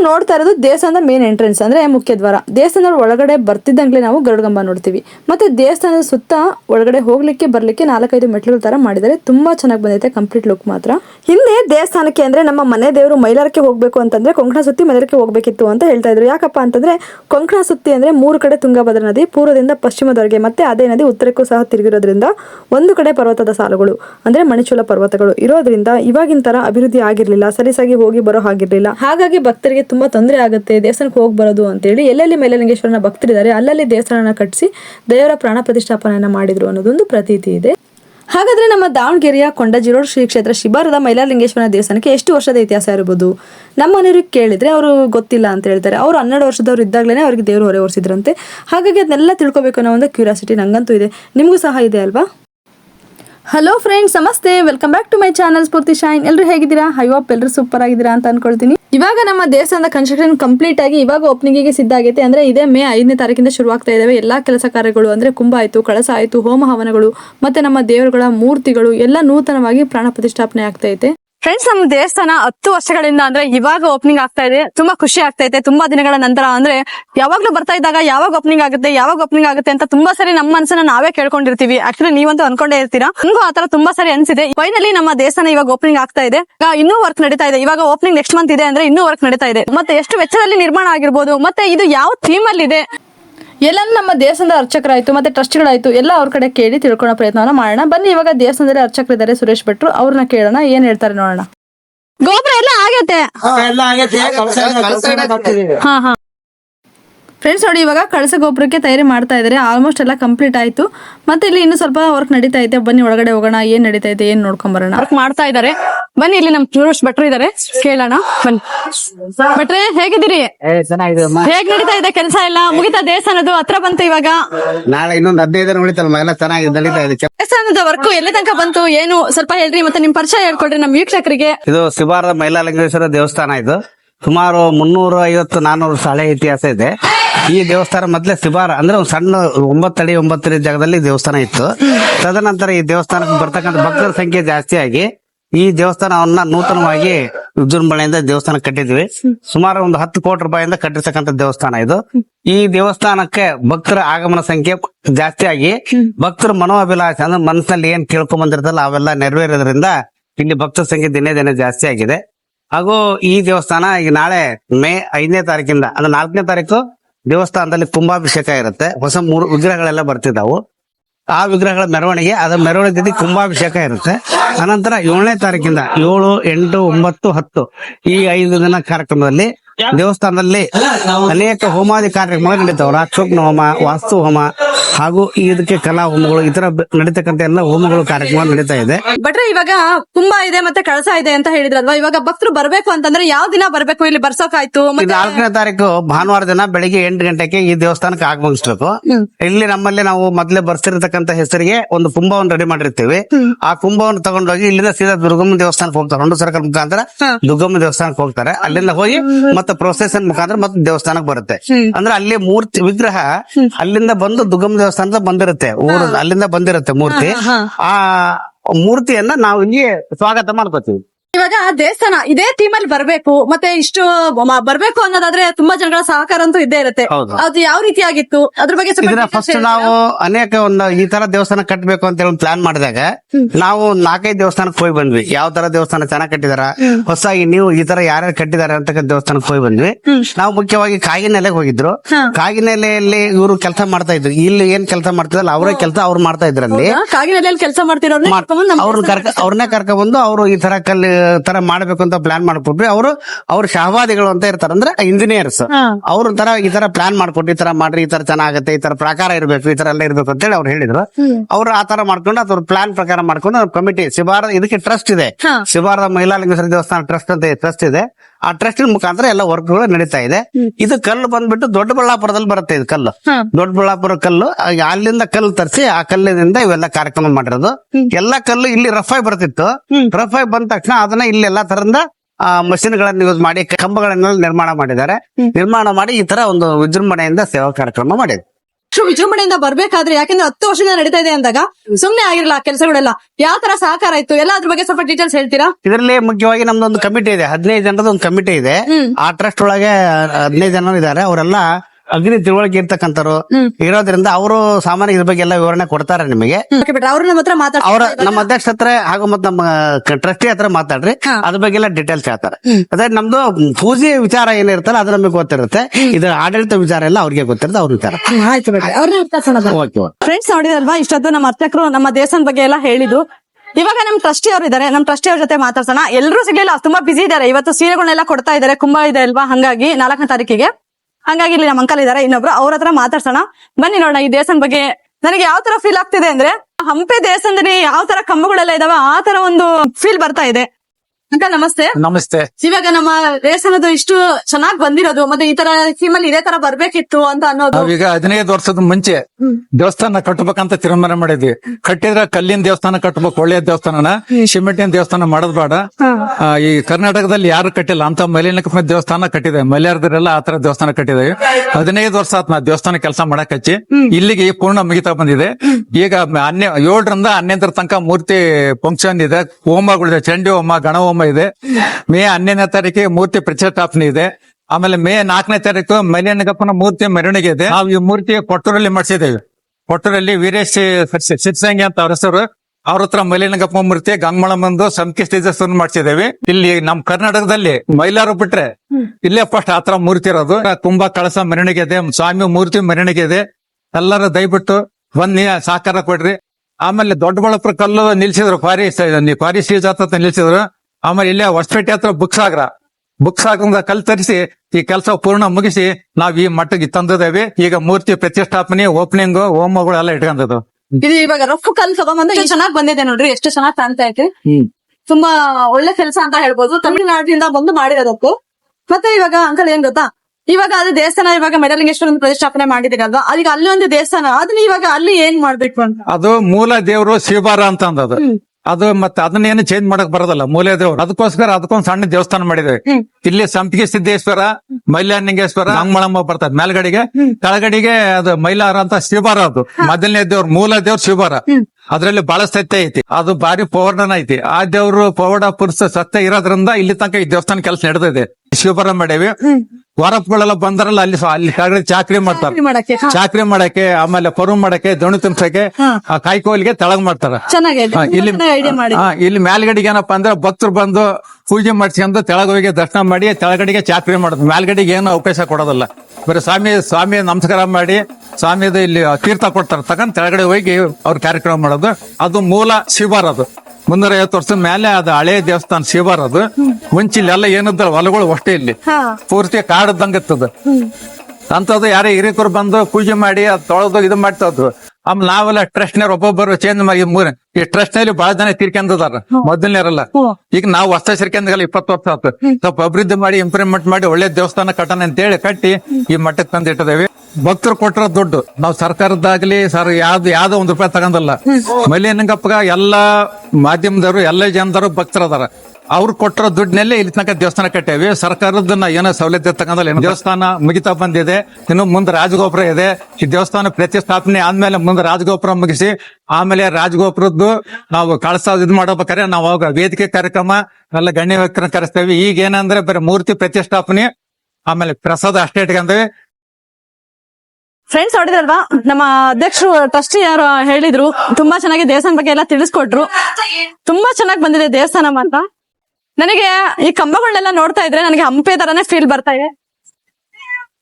ನೋಡ್ತಾ ಇರೋದು ದೇವಸ್ಥಾನದ ಮೇನ್ ಎಂಟ್ರೆನ್ಸ್ ಅಂದ್ರೆ ಮುಖ್ಯ ದ್ವಾರ. ದೇವಸ್ಥಾನದ ಒಳಗಡೆ ಬರ್ತಿದ್ದಂಗ್ಲೇ ನಾವು ಗರುಡಗಂಬ ನೋಡ್ತೀವಿ. ಮತ್ತೆ ದೇವಸ್ಥಾನದ ಸುತ್ತ ಒಳಗಡೆ ಹೋಗ್ಲಿಕ್ಕೆ ಬರ್ಲಿಕ್ಕೆ ನಾಲ್ಕೈದು ಮೆಟ್ಲುಗಳ ತರ ಮಾಡಿದ್ದಾರೆ. ತುಂಬಾ ಚೆನ್ನಾಗಿ ಬಂದೈತೆ ಕಂಪ್ಲೀಟ್ ಲುಕ್ ಮಾತ್ರ. ಹಿಂದೆ ದೇವಸ್ಥಾನಕ್ಕೆ ಅಂದ್ರೆ ನಮ್ಮ ಮನೆ ದೇವರು ಮೈಲಾರಕ್ಕೆ ಹೋಗ್ಬೇಕು ಅಂತಂದ್ರೆ ಕೊಂಕಣ ಸುತ್ತಿ ಮೈಲಾರಕ್ಕೆ ಹೋಗ್ಬೇಕಿತ್ತು ಅಂತ ಹೇಳ್ತಾ ಇದ್ರು. ಯಾಕಪ್ಪ ಅಂತಂದ್ರೆ ಕೊಂಕಣ ಸುತ್ತಿ ಅಂದ್ರೆ ಮೂರು ಕಡೆ ತುಂಗಭದ್ರಾ ನದಿ, ಪೂರ್ವದಿಂದ ಪಶ್ಚಿಮದವರೆಗೆ ಮತ್ತೆ ಅದೇ ನದಿ ಉತ್ತರಕ್ಕೂ ಸಹ ತಿರುಗಿರೋದ್ರಿಂದ ಒಂದು ಕಡೆ ಪರ್ವತದ ಸಾಲುಗಳು, ಅಂದ್ರೆ ಮಣಿಚೂಲ ಪರ್ವತಗಳು ಇರೋದ್ರಿಂದ ಇವಾಗಿನ ತರ ಅಭಿವೃದ್ಧಿ ಆಗಿರ್ಲಿಲ್ಲ, ಸರಿಸಾಗಿ ಹೋಗಿ ಬರೋ ಹಾಗಿರ್ಲಿಲ್ಲ. ಹಾಗಾಗಿ ಭಕ್ತರಿಗೆ ತುಂಬಾ ತೊಂದರೆ ಆಗುತ್ತೆ, ದೇವಸ್ಥಾನಕ್ಕೆ ಹೋಗಿ ಬರೋದು ಅಂತೇಳಿ ಎಲ್ಲೆಲ್ಲಿ ಮೈಲಲಿಂಗೇಶ್ವರನ ಭಕ್ತರಿದ್ದಾರೆ, ಅಲ್ಲಲ್ಲಿ ದೇವಸ್ಥಾನ ಕಟ್ಟಿಸಿ ದೇವರ ಪ್ರಾಣ ಪ್ರತಿಷ್ಠಾಪನೆಯನ್ನ ಮಾಡಿದ್ರು ಅನ್ನೋದೊಂದು ಪ್ರತೀತಿ ಇದೆ. ಹಾಗಾದ್ರೆ ನಮ್ಮ ದಾವಣಗೆರೆಯ ಕೊಂಡಜಿರೋಡ್ ಶ್ರೀ ಕ್ಷೇತ್ರ ಶಿಬಾರದ ಮೈಲಾಲಿಂಗೇಶ್ವರ ದೇವಸ್ಥಾನಕ್ಕೆ ಎಷ್ಟು ವರ್ಷದ ಇತಿಹಾಸ ಇರಬಹುದು ನಮ್ಮ ಮನೆಯವ್ರಿಗೆ ಕೇಳಿದ್ರೆ ಅವರು ಗೊತ್ತಿಲ್ಲ ಅಂತ ಹೇಳ್ತಾರೆ. ಅವರು ಹನ್ನೆರಡು ವರ್ಷದವ್ರು ಇದ್ದಾಗಲೇ ಅವರಿಗೆ ದೇವರು ಹೊರೆ ಹೊರಿಸಿದ್ರಂತೆ ಹಾಗಾಗಿ ಅದನ್ನೆಲ್ಲ ತಿಳ್ಕೊಬೇಕು ಅನ್ನೋ ಒಂದು ಕ್ಯೂರಿಯಾಸಿಟಿ ನಂಗಂತೂ ಇದೆ. ನಿಮಗೂ ಸಹ ಇದೆ ಅಲ್ವಾ? ಹಲೋ ಫ್ರೆಂಡ್ಸ್ ನಮಸ್ತೆ. Welcome back to my channel Spoorthi shine ಎಲ್ಲರೂ ಹೇಗಿದ್ದೀರಾ? ಹೋಪ್ ಎಲ್ಲರೂ ಸೂಪರ್ ಆಗಿದ್ದೀರಾ ಅಂತ ಅನ್ಕೊಳ್ತೀನಿ. ಇವಾಗ ನಮ್ಮ ದೇವಸ್ಥಾನದ ಕನ್ಸ್ಟ್ರಕ್ಷನ್ ಕಂಪ್ಲೀಟ್ ಆಗಿ ಇವಾಗ ಓಪನಿಂಗಿಗೆ ಸಿದ್ಧ ಆಗೈತೆ. ಅಂದ್ರೆ ಇದೇ ಮೇ ಐದನೇ ತಾರೀಕಿಂದ ಶುರುವಾಗ್ತಾ ಇದಾವೆ. ಎಲ್ಲಾ ಕೆಲಸ ಕಾರ್ಯಗಳು ಅಂದ್ರೆ ಕುಂಭ ಆಯ್ತು, ಕಳಸ ಆಯ್ತು, ಹೋಮ ಹವನಗಳು, ಮತ್ತೆ ನಮ್ಮ ದೇವರುಗಳ ಮೂರ್ತಿಗಳು, ಎಲ್ಲ ನೂತನವಾಗಿ ಪ್ರಾಣ ಪ್ರತಿಷ್ಠಾಪನೆ ಆಗ್ತಾ ಐತೆ. ಫ್ರೆಂಡ್ಸ್ ನಮ್ಮ ದೇವಸ್ಥಾನ ಹತ್ತು ವರ್ಷಗಳಿಂದ ಅಂದ್ರೆ ಇವಾಗ ಓಪನಿಂಗ್ ಆಗ್ತಾ ಇದೆ. ತುಂಬಾ ಖುಷಿ ಆಗ್ತಾ ಇದೆ. ತುಂಬಾ ದಿನಗಳ ನಂತರ ಅಂದ್ರೆ ಯಾವಾಗ್ಲೂ ಬರ್ತಾ ಇದ್ದಾಗ ಯಾವಾಗ ಓಪನಿಂಗ್ ಆಗುತ್ತೆ, ಯಾವಾಗ ಓಪನಿಂಗ್ ಆಗುತ್ತೆ ಅಂತ ತುಂಬಾ ಸರಿ ನಮ್ಮ ಮನಸ್ಸನ್ನ ನಾವೇ ಕೇಳ್ಕೊಂಡಿರ್ತೀವಿ. ಆಕ್ಚುಲಿ ನೀವಂತೂ ಅನ್ಕೊಂಡೇ ಇರ್ತೀರಾ? ನನಗೂ ಆತರ ತುಂಬಾ ಸರಿ ಅನ್ಸಿದೆ. ಫೈನಲಿ ನಮ್ಮ ದೇವಸ್ಥಾನ ಇವಾಗ ಓಪನಿಂಗ್ ಆಗ್ತಾ ಇದೆ. ಇನ್ನೂ ವರ್ಕ್ ನಡೀತಾ ಇದೆ. ಇವಾಗ ಓಪನಿಂಗ್ ನೆಕ್ಸ್ಟ್ ಮಂತ್ ಇದೆ ಅಂದ್ರೆ ಇನ್ನೂ ವರ್ಕ್ ನಡೀತಾ ಇದೆ. ಮತ್ತೆ ಎಷ್ಟು ವೆಚ್ಚದಲ್ಲಿ ನಿರ್ಮಾಣ ಆಗಿರ್ಬೋದು, ಮತ್ತೆ ಇದು ಯಾವ ಥೀಮ್ ಅಲ್ಲಿ ಇದೆ ಎಲ್ಲ ನಮ್ಮ ದೇವಸ್ಥಾನದ ಅರ್ಚಕರಾಯ್ತು ಮತ್ತೆ ಟ್ರಸ್ಟ್ಗಳಾಯ್ತು ಎಲ್ಲ ಅವ್ರ ಕಡೆ ಕೇಳಿ ತಿಳ್ಕೊಳ್ಳೋ ಪ್ರಯತ್ನವನ್ನ ಮಾಡೋಣ. ಬನ್ನಿ ಇವಾಗ ದೇವಸ್ಥಾನದಲ್ಲಿ ಅರ್ಚಕರಿದ್ದಾರೆ ಸುರೇಶ್ ಭಟ್ರು. ಅವ್ರನ್ನ ಕೇಳೋಣ ಏನ್ ಹೇಳ್ತಾರೆ ನೋಡೋಣ. ಗೋಪುರ ಎಲ್ಲ ಆಗೈತೆ. ಹಾ, ಎಲ್ಲ ಆಗೈತಿ. ಕಳಸ ಕಳಸ ಹಾ ಹಾ. ಫ್ರೆಂಡ್ಸ್ ನೋಡಿ ಇವಾಗ ಕಳಸ ಗೊಬ್ಬರಕ್ಕೆ ತಯಾರಿ ಮಾಡ್ತಾ ಇದ್ದಾರೆ. ಆಲ್ಮೋಸ್ಟ್ ಎಲ್ಲ ಕಂಪ್ಲೀಟ್ ಆಯ್ತು. ಮತ್ತೆ ಇಲ್ಲಿ ಇನ್ನು ಸ್ವಲ್ಪ ವರ್ಕ್ ನಡೀತಾ ಐತೆ ಬನ್ನಿ ಒಳಗಡೆ ಹೋಗೋಣ. ಏನ್ ನಡೀತಾ ಐತೆ ಏನ್ ನೋಡ್ಕೊಂಡ್ ಬರೋಣ? ವರ್ಕ್ ಮಾಡ್ತಾ ಇದಾರೆ ಬನ್ನಿ ಇಲ್ಲಿ ನಮ್ ಟೂರಿಸ್ಟ್ ಭಟ್ರು ಇದಾರೆ ಕೇಳೋಣ. ಬನ್ನಿ. ಭಟ್ರೆ ಹೇಗಿದ್ದೀರಿ? ಹೇಗ್ ನಡೀತಾ ಇದೆ ಕೆಲಸ ಎಲ್ಲ? ಮುಗಿತಾ ದೇವಸ್ಥಾನದ್ದು ಹತ್ರ ಬಂತು ಇವಾಗ? ನಾಳೆ ಇನ್ನೊಂದು ಹದಿನೈದು ದಿನ ಉಳಿತಲ್ಲ ಎಲ್ಲ ಚೆನ್ನಾಗಿ ನಡೀತಾ ಇದೆ. ದೇವಸ್ಥಾನದ ವರ್ಕ್ ಎಲ್ಲಿ ತನಕ ಬಂತು? ಏನು? ಸ್ವಲ್ಪ ಹೇಳ್ರಿ ಮತ್ತೆ ನಿಮ್ ಪರಿಚಯ ಹೇಳ್ಕೊಡ್ರಿ ನಮ್ ವೀಕ್ಷಕರಿಗೆ. ಇದು ಶಿವಾರದ ಮೈಲಾಲಿಂಗೇಶ್ವರ ದೇವಸ್ಥಾನ ಇದು. ಸುಮಾರು ಮುನ್ನೂರ ಐವತ್ತು ನಾನೂರು ಹಳೆ ಇತಿಹಾಸ ಇದೆ. ಈ ದೇವಸ್ಥಾನ ಮೊದಲೇ ಶಿಬಾರ ಅಂದ್ರೆ ಒಂದು ಸಣ್ಣ ಒಂಬತ್ತಡಿ ಒಂಬತ್ತಡಿ ಜಾಗದಲ್ಲಿ ದೇವಸ್ಥಾನ ಇತ್ತು. ತದನಂತರ ಈ ದೇವಸ್ಥಾನಕ್ಕೆ ಬರ್ತಕ್ಕಂಥ ಭಕ್ತರ ಸಂಖ್ಯೆ ಜಾಸ್ತಿ ಆಗಿ ಈ ದೇವಸ್ಥಾನವನ್ನ ನೂತನವಾಗಿ ವಿಜೃಂಭಣೆಯಿಂದ ದೇವಸ್ಥಾನ ಕಟ್ಟಿದ್ವಿ. ಸುಮಾರು ಒಂದು ಹತ್ತು ಕೋಟಿ ರೂಪಾಯಿಂದ ಕಟ್ಟಿರ್ತಕ್ಕಂತ ದೇವಸ್ಥಾನ ಇದು. ಈ ದೇವಸ್ಥಾನಕ್ಕೆ ಭಕ್ತರ ಆಗಮನ ಸಂಖ್ಯೆ ಜಾಸ್ತಿ ಆಗಿ ಭಕ್ತರ ಮನೋಅಭಿಲಾಷೆ ಅಂದ್ರೆ ಮನಸ್ಸಿನಲ್ಲಿ ಏನ್ ಕೇಳ್ಕೊಂಡ್ ಬಂದಿರ್ತಲ್ಲ ಅವೆಲ್ಲ ನೆರವೇರೋದ್ರಿಂದ ಇಲ್ಲಿ ಭಕ್ತರ ಸಂಖ್ಯೆ ದಿನೇ ದಿನೇ ಜಾಸ್ತಿ ಆಗಿದೆ. ಹಾಗೂ ಈ ದೇವಸ್ಥಾನ ಈಗ ನಾಳೆ ಮೇ ಐದನೇ ತಾರೀಕಿಂದ, ಅಂದ್ರೆ ನಾಲ್ಕನೇ ತಾರೀಕು ದೇವಸ್ಥಾನದಲ್ಲಿ ಕುಂಭಾಭಿಷೇಕ ಇರುತ್ತೆ. ಹೊಸ ಮೂರು ವಿಗ್ರಹಗಳೆಲ್ಲ ಬರ್ತಿದ್ದಾವು. ಆ ವಿಗ್ರಹಗಳ ಮೆರವಣಿಗೆ, ಅದರ ಮೆರವಣಿಗೆ ಕುಂಭಾಭಿಷೇಕ ಇರುತ್ತೆ. ಅನಂತರ ಏಳನೇ ತಾರೀಕಿಂದ ಏಳು, ಎಂಟು, ಒಂಬತ್ತು, ಹತ್ತು ಈ ಐದು ದಿನ ಕಾರ್ಯಕ್ರಮದಲ್ಲಿ ದೇವಸ್ಥಾನದಲ್ಲಿ ಅನೇಕ ಹೋಮಾದಿ ಕಾರ್ಯಕ್ರಮಗಳು ನಡೀತಾವೆ. ರಾಕ್ಷೋಗ್ನ ಹೋಮ ವಾಸ್ತು ಹೋಮ ಹಾಗೂ ಇದಕ್ಕೆ ಕಲಾ ಹೋಮಗಳು ಇತರ ನಡೀತಕ್ಕಂತ ಎಲ್ಲ ಹೋಮಗಳು ಕಾರ್ಯಕ್ರಮ ನಡೀತಾ ಇದೆ. ಬಟ್ರೆ ಇವಾಗ ಕುಂಭ ಇದೆ ಮತ್ತೆ ಕಳಸ ಇದೆ ಅಂತ ಹೇಳಿದ್ರಲ್ವಾ? ಇವಾಗ ಭಕ್ತರು ಬರಬೇಕು ಅಂತಂದ್ರೆ ಯಾವ ದಿನ ಬರಬೇಕು? ಇಲ್ಲಿ ಬರ್ಸೋಕಾಯ್ತು ನಾಲ್ಕನೇ ತಾರೀಕು ಭಾನುವಾರ ದಿನ ಬೆಳಿಗ್ಗೆ ಎಂಟು ಗಂಟೆಗೆ ಈ ದೇವಸ್ಥಾನಕ್ಕೆ ಆಗಮಿಸ್ಬೇಕು. ಇಲ್ಲಿ ನಮ್ಮಲ್ಲಿ ನಾವು ಮೊದಲೇ ಬರ್ಸಿರತಕ್ಕಂತ ಹೆಸರಿಗೆ ಒಂದು ಕುಂಭವನ್ನು ರೆಡಿ ಮಾಡಿರ್ತೀವಿ. ಆ ಕುಂಭವನ್ನು ತಗೊಂಡೋಗಿ ಇಲ್ಲಿಂದ ಸೀದಾ ದುರ್ಗಮ್ಮ ದೇವಸ್ಥಾನಕ್ಕೆ ಹೋಗ್ತಾರೆ. ಒಂದು ಸರ್ಕಲ್ ಮುಖಾಂತರ ದುರ್ಗಮ್ಮ ದೇವಸ್ಥಾನಕ್ಕೆ ಹೋಗ್ತಾರೆ. ಅಲ್ಲಿಂದ ಹೋಗಿ ಮತ್ತೆ ಪ್ರೊಸೆಸನ್ ಮುಖಾಂತರ ಮತ್ತೆ ದೇವಸ್ಥಾನಕ್ಕೆ ಬರುತ್ತೆ. ಅಂದ್ರೆ ಅಲ್ಲಿ ಮೂರ್ತಿ ವಿಗ್ರಹ ಅಲ್ಲಿಂದ ಬಂದು ದುರ್ಗಮ್ಮ ದೇವಸ್ಥಾನದ ಬಂದಿರುತ್ತೆ. ಊರು ಅಲ್ಲಿಂದ ಬಂದಿರುತ್ತೆ ಮೂರ್ತಿ. ಆ ಮೂರ್ತಿಯನ್ನ ನಾವು ಇಲ್ಲಿ ಸ್ವಾಗತ ಮಾಡ್ಕೋತೀವಿ. ಇವಾಗ ದೇವಸ್ಥಾನ ಇದೇ ಥೀಮ್ ಅಲ್ಲಿ ಬರ್ಬೇಕು ಮತ್ತೆ ಇಷ್ಟು ಮ- ಬರ್ಬೇಕು ಅನ್ನೋದಾದ್ರೆ ತುಂಬಾ ಜನಗಳ ಸಹಕಾರ ಅಂತೂ ಇದ್ದೇ ಇರುತ್ತೆ. ಹೌದು. ಅದು ಯಾವ ರೀತಿ ಆಗಿತ್ತು ಅದ್ರ ಬಗ್ಗೆ ಸ್ವಲ್ಪ ಇದನ್ನ details ಫಸ್ಟ್ ಹೇಳ್ತೀರಾ? ನಾವು ಅನೇಕ ಒಂದು ಈ ತರ ದೇವಸ್ಥಾನ ಕಟ್ಟಬೇಕು ಅಂತ ಹೇಳಿ ಪ್ಲಾನ್ ಮಾಡಿದಾಗ ನಾವು ನಾಲ್ಕೈದು ದೇವಸ್ಥಾನಕ್ಕೆ ಹೋಗಿ ಬಂದ್ವಿ. ಯಾವ ತರ ದೇವಸ್ಥಾನ ಚೆನ್ನಾಗಿ ಕಟ್ಟಿದಾರ? ಹೊಸಾಗಿ ನೀವು ಈ ತರ ಯಾರ್ಯಾರು ಕಟ್ಟಿದಾರೆ ಅಂತ ದೇವಸ್ಥಾನಕ್ಕೆ ಹೋಗಿ ಬಂದ್ವಿ. ನಾವು ಮುಖ್ಯವಾಗಿ ಕಾಗಿನೆಲೆಗೆ ಹೋಗಿದ್ರು. ಕಾಗಿನೆಲೆಯಲ್ಲಿ ಇವರು ಕೆಲಸ ಮಾಡ್ತಾ ಇದ್ರು. ಇಲ್ಲಿ ಏನ್ ಕೆಲಸ ಮಾಡ್ತಿದ್ರಲ್ಲ ಅವರೇ ಕೆಲಸ ಅವ್ರು ಮಾಡ್ತಾ ಇದ್ರಲ್ಲಿ ಕಾಗಿನೆಲೆಯಲ್ಲಿ ಕೆಲಸ ಮಾಡ್ತಿರೋ ಕರ್ಕೊಂಡ್ಬಂದು ನಮ್ಮ ಅವ್ರನ್ನ ಕರ್ಕ ಅವ್ರನ್ನೇ ಕರ್ಕೊಂಡ್ಬಂದು ಬಂದು ಅವರು ಈ ತರ ಕಲ್ಲು ತರ ಮಾಡ್ಬೇಕು ಅಂತ ಪ್ಲಾನ್ ಮಾಡ್ಕೊಟ್ರಿ ಅವರು ಅವ್ರ ಶಹವಾದಿಗಳು ಅಂತ ಇರ್ತಾರ. ಅಂದ್ರೆ ಇಂಜಿನಿಯರ್ಸ್ ಅವ್ರ ತರ ಈ ತರ ಪ್ಲಾನ್ ಮಾಡ್ಕೊಟ್ಟು ಈ ತರ ಮಾಡ್ರಿ ಈ ತರ ಚೆನ್ನಾಗತ್ತೆ ಈ ತರ ಪ್ರಕಾರ ಇರ್ಬೇಕು ಈ ತರ ಎಲ್ಲ ಇರ್ಬೇಕು ಅಂತ ಹೇಳಿ ಅವ್ರು ಹೇಳಿದ್ರು. ಅವ್ರು ಆ ತರ ಮಾಡ್ಕೊಂಡು ಅದ್ರ ಪ್ಲಾನ್ ಪ್ರಕಾರ ಮಾಡ್ಕೊಂಡು ಕಮಿಟಿ ಶಿವಾರ ಇದಕ್ಕೆ ಟ್ರಸ್ಟ್ ಇದೆ. ಶಿವಾರದ ಮಹಿಳಾ ಲಿಂಗೇಶ್ವರ ದೇವಸ್ಥಾನ ಟ್ರಸ್ಟ್ ಅಂತ ಟ್ರಸ್ಟ್ ಇದೆ. ಆ ಟ್ರಸ್ಟ್ ಮುಖಾಂತರ ಎಲ್ಲ ವರ್ಕ್ಗಳು ನಡೀತಾ ಇದೆ. ಇದು ಕಲ್ಲು ಬಂದ್ಬಿಟ್ಟು ದೊಡ್ಡಬಳ್ಳಾಪುರದಲ್ಲಿ ಬರುತ್ತೆ ಇದು ಕಲ್ಲು. ದೊಡ್ಡಬಳ್ಳಾಪುರ ಕಲ್ಲು ಅಲ್ಲಿಂದ ಕಲ್ಲು ತರಿಸಿ ಆ ಕಲ್ಲಿನಿಂದ ಇವೆಲ್ಲ ಕಾರ್ಯಕ್ರಮ ಮಾಡಿರೋದು. ಎಲ್ಲಾ ಕಲ್ಲು ಇಲ್ಲಿ ರಫ್ ಆಗಿ ಬರ್ತಿತ್ತು. ರಫ್ ಆಗಿ ಬಂದ ತಕ್ಷಣ ಅದನ್ನ ಇಲ್ಲಿ ಎಲ್ಲಾ ಆ ಮಷಿನ್ ಗಳನ್ನ ಯೂಸ್ ಮಾಡಿ ಕಂಬಗಳನ್ನೆಲ್ಲ ನಿರ್ಮಾಣ ಮಾಡಿದ್ದಾರೆ. ನಿರ್ಮಾಣ ಮಾಡಿ ಈ ತರ ಒಂದು ವಿಜೃಂಭಣೆಯಿಂದ ಸೇವಾ ಕಾರ್ಯಕ್ರಮ ಮಾಡಿದೆ ಇಷ್ಟು ವಿಜೃಂಭಣೆಯಿಂದ ಬರ್ಬೇಕಾದ್ರೆ ಯಾಕಂದ್ರೆ ಹತ್ತು ವರ್ಷದಿಂದ ನಡೀತಾ ಇದೆ ಅಂದಾಗ ಸುಮ್ನೆ ಆಗಿರಲ್ಲ ಕೆಲಸಗಳೆಲ್ಲ. ಯಾವ ತರ ಸಹಕಾರ ಇತ್ತು? ಎಲ್ಲ ಅದ್ರ ಬಗ್ಗೆ ಸ್ವಲ್ಪ ಡೀಟೇಲ್ಸ್ ಹೇಳ್ತೀರಾ? ಇದರಲ್ಲಿ ಮುಖ್ಯವಾಗಿ ನಮ್ದು ಒಂದು ಕಮಿಟಿ ಇದೆ. ಹದಿನೈದು ಜನರದ ಒಂದು ಕಮಿಟಿ ಇದೆ ಆ ಟ್ರಸ್ಟ್ ಒಳಗೆ ಹದಿನೈದು ಜನ ಇದ್ದಾರೆ. ಅವರೆಲ್ಲ ಅಗ್ನಿ ತಿಳುವಳಿಕೆ ಇರ್ತಕ್ಕಂಥವ್ರು ಇರೋದ್ರಿಂದ ಅವರು ಸಾಮಾನ್ಯ ಇದ್ರ ಬಗ್ಗೆ ಎಲ್ಲ ವಿವರಣೆ ಕೊಡ್ತಾರೆ ನಿಮಗೆ. ಓಕೆ ಬಿಟ್ರೆ ಅವ್ರು ನಮ್ಮ ಹತ್ರ ಮಾತಾಡ್ತಾರೆ. ಅವ್ರ ನಮ್ಮ ಅಧ್ಯಕ್ಷ ಹತ್ರ ಹಾಗೂ ಮತ್ತೆ ನಮ್ಮ ಟ್ರಸ್ಟಿ ಹತ್ರ ಮಾತಾಡ್ರಿ. ಅದ್ರ ಬಗ್ಗೆ ಎಲ್ಲ ಡೀಟೇಲ್ಸ್ ಹೇಳ್ತಾರೆ. ಅದೇ ನಮ್ದು ಪೂಜೆ ವಿಚಾರ ಏನಿರ್ತಲ್ಲ ಅದು ನಮಗೆ ಗೊತ್ತಿರುತ್ತೆ. ಇದು ಆಡಳಿತ ವಿಚಾರ ಎಲ್ಲ ಅವ್ರಿಗೆ ಗೊತ್ತಿರುತ್ತೆ ಅವ್ರ ವಿಚಾರ. ಆಯ್ತು ಬಿಡ್ರಿ. ಅವ್ರನ್ನ ಮಾತಾಡ್ಸೋಣ ಓಕೆ ಫ್ರೆಂಡ್ಸ್ ನೋಡಿದಲ್ವಾ ಇಷ್ಟೊತ್ತು ನಮ್ಮ ಅರ್ಚಕರು ನಮ್ಮ ದೇಶದ ಬಗ್ಗೆ ಎಲ್ಲ ಹೇಳಿದ್ರು ಇವಾಗ ನಮ್ ಟ್ರಸ್ಟಿ ಅವರು ಇದಾರೆ ನಮ್ ಟ್ರಸ್ಟಿ ಅವ್ರ ಜೊತೆ ಮಾತಾಡ್ಸೋಣ. ಎಲ್ಲರೂ ಸಿಗ್ಲಿಲ್ಲ ತುಂಬಾ ಬಿಸಿ ಇದಾರೆ. ಇವತ್ತು ಸೀರೆಗಳನ್ನೆಲ್ಲ ಕೊಡ್ತಾ ಇದಾರೆ ಕುಂಭ ಇದೆ ಅಲ್ವಾ? ಹಂಗಾಗಿ ನಾಲ್ಕನೇ ತಾರೀಕಿಗೆ. ಹಂಗಾಗಿ ಇಲ್ಲಿ ನಮ್ಮ ಅಂಕಲ್ ಇದಾರೆ, ಇನ್ನೊಬ್ರು ಅವ್ರ ಹತ್ರ ಮಾತಾಡ್ಸೋಣ. ಬನ್ನಿ ನೋಡೋಣ ಈ ದೇವಸ್ಥಾನ ಬಗ್ಗೆ. ನನಗೆ ಯಾವ ತರ ಫೀಲ್ ಆಗ್ತಿದೆ ಅಂದ್ರೆ, ಹಂಪಿ ದೇವಸ್ಥಾನದಲ್ಲಿ ಯಾವ ತರ ಕಂಬಗಳೆಲ್ಲ ಇದಾವೆ, ಆ ತರ ಒಂದು ಫೀಲ್ ಬರ್ತಾ ಇದೆ. ಅಂಕಲ್ ನಮಸ್ತೆ. ನಮಸ್ತೆ. ಇವಾಗ ನಮ್ಮ ರೇಸನದು ಇಷ್ಟು ಚೆನ್ನಾಗ್ ಬಂದಿರೋದು ಮತ್ತೆ ಈ ತರ ಅಲ್ಲಿ ಇದೇ ತರ ಬರ್ಬೇಕಿತ್ತು ಅಂತ ಅನ್ನೋದು. ಈಗ ಹದಿನೈದು ವರ್ಷದ ಮುಂಚೆ ದೇವಸ್ಥಾನ ಕಟ್ಟಬೇಕಂತ ತೀರ್ಮಾನ ಮಾಡಿದ್ವಿ. ಕಟ್ಟಿದ್ರೆ ಕಲ್ಲಿನ ದೇವಸ್ಥಾನ ಕಟ್ಟಬೇಕು ಒಳ್ಳೆಯ ದೇವಸ್ಥಾನನ. ಸಿಮೆಂಟಿನ ದೇವಸ್ಥಾನ ಮಾಡೋದ್ ಬೇಡ. ಆ, ಈ ಕರ್ನಾಟಕದಲ್ಲಿ ಯಾರು ಕಟ್ಟಿಲ್ಲ ಅಂತ ಮಲಿನಕಮ್ಮ ದೇವಸ್ಥಾನ ಕಟ್ಟಿದೆ. ಆ ತರ ದೇವಸ್ಥಾನ ಕಟ್ಟಿದ್ದೇವೆ ಹದಿನೈದು ವರ್ಷ ಆತ್ ನಾ ದೇವಸ್ಥಾನ ಕೆಲಸ ಮಾಡಕ್ ಹಚ್ಚಿ. ಇಲ್ಲಿಗೆ ಪೂರ್ಣ ಮುಗಿತಾ ಬಂದಿದೆ. ಈಗ ಹನ್ನೆ ಏಳರಿಂದ ಹನ್ನೊಂದರ ತನಕ ಮೂರ್ತಿ ಫಂಕ್ಷನ್ ಇದೆ. ಹೋಮಗಳಿದೆ. ಚಂಡಿ ಹೋಮ ಗಣ ಹೋಮ ಇದೆ. ಮೇ ಹನ್ನೊಂದನೇ ತಾರೀಕಿಗೆ ಮೂರ್ತಿ ಪ್ರತಿಷ್ಠಾಪನೆ ಇದೆ. ಆಮೇಲೆ ಮೇ ನಾಲ್ಕನೇ ತಾರೀಕು ಮಲಿಯನಗಪ್ಪನ ಮೂರ್ತಿ ಮೆರವಣಿಗೆ ಇದೆ. ನಾವು ಈ ಮೂರ್ತಿ ಕೊಟ್ಟೂರಲ್ಲಿ ಮಾಡಿಸಿದ್ದೇವೆ. ಕೊಟ್ಟೂರಲ್ಲಿ ವೀರೇಶ್ ಸಿದ್ಸಂಗಿ ಅಂತ ಅವರ ಹೆಸರು. ಅವ್ರ ಹತ್ರ ಮಲಿನಗಪ್ಪ ಮೂರ್ತಿ ಗಂಗಮಳ ಬಂದು ಸ್ಟೇಜಸ್ ಮಾಡಿಸಿದ್ದೇವೆ. ಇಲ್ಲಿ ನಮ್ ಕರ್ನಾಟಕದಲ್ಲಿ ಮೈಲಾರು ಬಿಟ್ರೆ ಇಲ್ಲೇ ಫಸ್ಟ್ ಆತರ ಮೂರ್ತಿ ಇರೋದು. ತುಂಬಾ ಕಳಸ ಮೆರವಣಿಗೆ ಇದೆ. ಸ್ವಾಮಿ ಮೂರ್ತಿ ಮೆರವಣಿಗೆ ಇದೆ. ಎಲ್ಲರೂ ದಯವಿಟ್ಟು ಬನ್ನಿ ಸಹಕಾರ ಕೊಡ್ರಿ. ಆಮೇಲೆ ದೊಡ್ಡಬಳ್ಳಾಪುರ ಕಲ್ಲು ನಿಲ್ಸಿದ್ರು ಕ್ವಾರಿ ಕ್ವಾರಿ ಸೀಜ್ ಅಂತ ನಿಲ್ಸಿದ್ರು. ಆಮೇಲೆ ಇಲ್ಲೇ ಹೊಸಪೇಟೆ ಹತ್ರ ಬುಕ್ ಸಾಗರ ಬುಕ್ ಕಲ್ ತರಿಸಿ ಈ ಕೆಲಸ ಪೂರ್ಣ ಮುಗಿಸಿ ನಾವ್ ಈ ಮಟ್ಟಿಗೆ ತಂದಿದ್ದೇವೆ. ಈಗ ಮೂರ್ತಿ ಪ್ರತಿಷ್ಠಾಪನೆ ಓಪನಿಂಗ್ ಹೋಮಗಳೆಲ್ಲ ಇಟ್ಕೊಂಡದ್ದು. ಇದು ಇವಾಗ ರಫ್ ಕಲ್ ತಗೊಂಬಂದು ಎಷ್ಟು ಚೆನ್ನಾಗ್ ಬಂದಿದೆ ನೋಡ್ರಿ ಎಷ್ಟು ಚೆನ್ನಾಗಿ ಕಾಣ್ತಾ ಐತೆ ತುಂಬಾ ಒಳ್ಳೆ ಕೆಲಸ ಅಂತ ಹೇಳ್ಬೋದು. ತಮಿಳುನಾಡಿನಿಂದ ಬಂದು ಮಾಡಿರೋದಕ್ಕೂ. ಮತ್ತೆ ಇವಾಗ ಅಂಕಲ್ ಏನ್ ಗೊತ್ತಾ? ಇವಾಗ ಅದು ದೇವಸ್ಥಾನ ಇವಾಗ ಮೆಡಲಿಂಗೇಶ್ವರ ಪ್ರತಿಷ್ಠಾಪನೆ ಮಾಡಿದಿರಲ್ವಾ? ಅದೀಗ ಅಲ್ಲಿ ಒಂದು ದೇವಸ್ಥಾನ ಅದನ್ನ ಇವಾಗ ಅಲ್ಲಿ ಏನ್ ಮಾಡ್ಬೇಕು ಅಂತ? ಅದು ಮೂಲ ದೇವರು ಶಿವಬಾರ ಅಂತ ಅಂದದು ಅದು ಮತ್ತೆ ಅದನ್ನೇನು ಚೇಂಜ್ ಮಾಡಕ್ ಬರೋದಲ್ಲ. ಮೂಲ ದೇವ್ರು ಅದಕ್ಕೋಸ್ಕರ ಅದಕ್ಕೊಂದ್ ಸಣ್ಣ ದೇವಸ್ಥಾನ ಮಾಡಿದ್ವಿ ಇಲ್ಲಿ ಸಂಪಿಗೆ ಸಿದ್ದೇಶ್ವರ ಮೈಲಾನಿಂಗೇಶ್ವರ ಅಂಗಮಳಮ್ಮ ಬರ್ತದೆ ಮೇಲ್ಗಡೆಗೆ. ಕೆಳಗಡೆಗೆ ಅದು ಮೈಲಾರ ಅಂತ ಶಿವಬಾರ ಅದು. ಮೊದಲನೇ ದೇವ್ರ ಮೂಲ ದೇವ್ರ ಶಿವಾರ ಅದ್ರಲ್ಲಿ ಬಹಳ ಸತ್ಯ ಐತಿ. ಅದು ಭಾರಿ ಪೌರ್ಣನ ಐತಿ. ಆ ದೇವ್ರು ಪೌಡ ಪುರುಷ ಸತ್ಯ ಇರೋದ್ರಿಂದ ಇಲ್ಲಿ ತನಕ ಈ ದೇವಸ್ಥಾನ ಕೆಲಸ ನಡೆದಿದೆ. ಶಿವಬಾರ ಮಾಡೇವಿ ವಾರಪ್ಗಳೆಲ್ಲ ಬಂದ್ರಲ್ಲ ಅಲ್ಲಿ ಅಲ್ಲಿ ಕೆಳಗಡೆ ಚಾಕ್ರಿ ಮಾಡ್ತಾರೆ. ಚಾಕ್ರಿ ಮಾಡಕ್ಕೆ ಆಮೇಲೆ ಪರು ಮಾಡಕ್ಕೆ ದಣು ತಿನ್ಸಕ್ಕೆ ಆ ಕಾಯ್ಕೋಲಿಗೆ ತೆಳಗ್ ಮಾಡ್ತಾರ. ಇಲ್ಲಿ ಇಲ್ಲಿ ಮೇಲ್ಗಡೆಗೆ ಏನಪ್ಪಾ ಅಂದ್ರೆ ಭಕ್ತರು ಬಂದು ಪೂಜೆ ಮಾಡಿಸ್ಕೊಂಡು ತೆಳಗ್ ಹೋಗಿ ದರ್ಶನ ಮಾಡಿ ತೆಳಗಡೆಗೆ ಚಾಕ್ರಿ ಮಾಡೋದು. ಮೇಲ್ಗಡೆಗೆ ಏನು ಅವಕಾಶ ಕೊಡೋದಲ್ಲ. ಬರೀ ಸ್ವಾಮಿ ಸ್ವಾಮಿ ನಮಸ್ಕಾರ ಮಾಡಿ ಸ್ವಾಮಿದು ಇಲ್ಲಿ ತೀರ್ಥ ಕೊಡ್ತಾರೆ. ತಗೊಂಡ್ ತೆಳಗಡೆ ಹೋಗಿ ಅವ್ರ ಕಾರ್ಯಕ್ರಮ ಮಾಡೋದು. ಅದು ಮೂಲ ಶಿವರ್ ಅದು. ಮುನ್ನೂರ ಐವತ್ತು ವರ್ಷದ ಮೇಲೆ ಅದು ಹಳೆ ದೇವಸ್ಥಾನ ಶಿವರ್ ಅದು. ಮುಂಚೆ ಇಲ್ಲೆಲ್ಲ ಏನಿದ್ದ ಹೊಲಗಳು ಅಷ್ಟೇ ಇಲ್ಲಿ. ಪೂರ್ತಿ ಕಾಡದಂಗತ್ತದ ಅಂತದ್ದು ಯಾರೇ ಹಿರಿಕರು ಬಂದು ಪೂಜೆ ಮಾಡಿ ಅದ್ ತೊಳೆದು ಇದು ಮಾಡ್ತಾ ಆಮೇಲೆ ನಾವೆಲ್ಲ ಟ್ರಸ್ಟ್ ನವ್ರು ಒಬ್ಬೊಬ್ಬರು ಚೇಂಜ್ ಮಾಡಿ ಮೂರ್. ಈ ಟ್ರಸ್ಟ್ನಲ್ಲಿ ಬಹಳ ಜನ ತೀರ್ಕೊಂಡದಾರ ಮೊದಲನೇರಲ್ಲ ಈಗ ನಾವು ಹೊಸ ಸೇರ್ಕೊಂಡಾಗಲ್ಲ ಇಪ್ಪತ್ತು ವರ್ಷ ಆಯ್ತು ಸ್ವಲ್ಪ ಅಭಿವೃದ್ಧಿ ಮಾಡಿ ಇಂಪ್ರೂವ್ಮೆಂಟ್ ಮಾಡಿ ಒಳ್ಳೆ ದೇವಸ್ಥಾನ ಕಟ್ಟಣ ಅಂತ ಹೇಳಿ ಕಟ್ಟಿ ಈ ಮಟ್ಟಕ್ಕೆ ತಂದು ಇಟ್ಟಿದ್ದೇವೆ ಭಕ್ತರು ಕೊಟ್ಟರ ದುಡ್ಡು. ನಾವು ಸರ್ಕಾರದಾಗ್ಲಿ ಸರ್ ಯಾವ್ದು ಯಾವ್ದೋ ಒಂದ್ ರೂಪಾಯಿ ತಗೊಂಡಲ್ಲ. ಮಲ್ಲಿಯನಗಪ್ಪಗ ಎಲ್ಲಾ ಮಾಧ್ಯಮದವರು ಎಲ್ಲ ಜನದರು ಭಕ್ತರದಾರ. ಅವ್ರು ಕೊಟ್ಟಿರೋ ದುಡ್ಡಿನಲ್ಲೇ ಇಲ್ಲಿ ತನಕ ದೇವಸ್ಥಾನ ಕಟ್ಟೇವಿ. ಸರ್ಕಾರದನ್ನ ಏನೋ ಸೌಲಭ್ಯ ತಗೊಂಡಲ್ಲ ಏನೋ ದೇವಸ್ಥಾನ ಮುಗಿತಾ ಬಂದಿದೆ. ಇನ್ನು ಮುಂದೆ ರಾಜಗೋಪುರ ಇದೆ. ಈ ದೇವಸ್ಥಾನ ಪ್ರತಿಷ್ಠಾಪನೆ ಆದ್ಮೇಲೆ ಮುಂದೆ ರಾಜಗೋಪುರ ಮುಗಿಸಿ, ಆಮೇಲೆ ರಾಜಗೋಪುರದ್ದು ನಾವು ಕಳಸ ಇದು ಮಾಡಬೇಕಾರೆ ನಾವು ಅವಾಗ ವೇದಿಕೆ ಕಾರ್ಯಕ್ರಮ, ಎಲ್ಲ ಗಣ್ಯ ವ್ಯಕ್ತಿನ ಕರೆಸ್ತೇವೆ. ಈಗ ಏನಂದ್ರೆ ಬರೀ ಮೂರ್ತಿ ಪ್ರತಿಷ್ಠಾಪನೆ, ಆಮೇಲೆ ಪ್ರಸಾದ ಅಷ್ಟೇ ಇಟ್ಕೊಂಡೇವೆ. ಫ್ರೆಂಡ್ಸ್ ನೋಡಿದ್ರಲ್ವಾ? ನಮ್ಮ ಅಧ್ಯಕ್ಷರು ಟ್ರಸ್ಟಿ ಯಾರು ಹೇಳಿದ್ರು, ತುಂಬಾ ಚೆನ್ನಾಗಿ ದೇವಸ್ಥಾನ ಬಗ್ಗೆ ಎಲ್ಲ ತಿಳಿಸ್ಕೊಟ್ರು. ತುಂಬಾ ಚೆನ್ನಾಗಿ ಬಂದಿದೆ ದೇವಸ್ಥಾನ ಮಾತ್ರ. ನನಗೆ ಈ ಕಂಬಗಳನ್ನೆಲ್ಲ ನೋಡ್ತಾ ಇದ್ರೆ ನನಗೆ ಹಂಪೆ ತರಾನೇ ಫೀಲ್ ಬರ್ತಾ ಇದೆ.